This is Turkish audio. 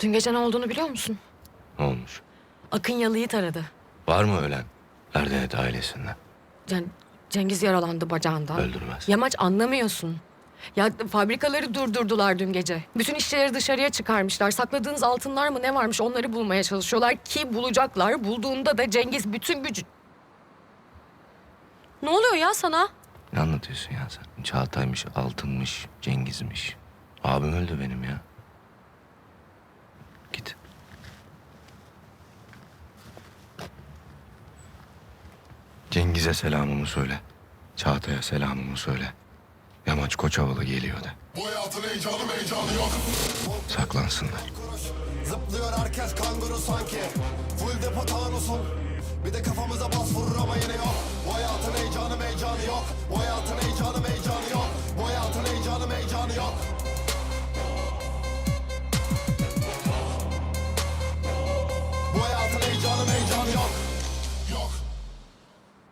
Dün gece ne olduğunu biliyor musun? Ne olmuş? Akın Yalı'yı taradı. Var mı ölen? Erdenet ailesinden. Yani Cengiz yaralandı bacağından. Öldürmez. Yamaç anlamıyorsun. Ya fabrikaları durdurdular dün gece. Bütün işçileri dışarıya çıkarmışlar. Sakladığınız altınlar mı ne varmış onları bulmaya çalışıyorlar ki bulacaklar. Bulduğunda da Cengiz bütün gücü... Ne oluyor ya sana? Ne anlatıyorsun ya sen? Çağatay'mış, Altın'mış, Cengiz'miş. Abim öldü benim ya. Cengiz'e selamımı söyle. Çağatay'a selamımı söyle. Yamaç Koçovalı geliyor de. Bu hayatın heyecanı heyecanı yok. Saklansınlar. Zıplıyor herkes kanguru sanki. Full depo Thanos'un. Bir de kafamıza bas vurur ama yine yok. Bu hayatın heyecanı heyecanı yok. Bu hayatın heyecanı heyecanı yok. Bu hayatın heyecanı heyecanı yok.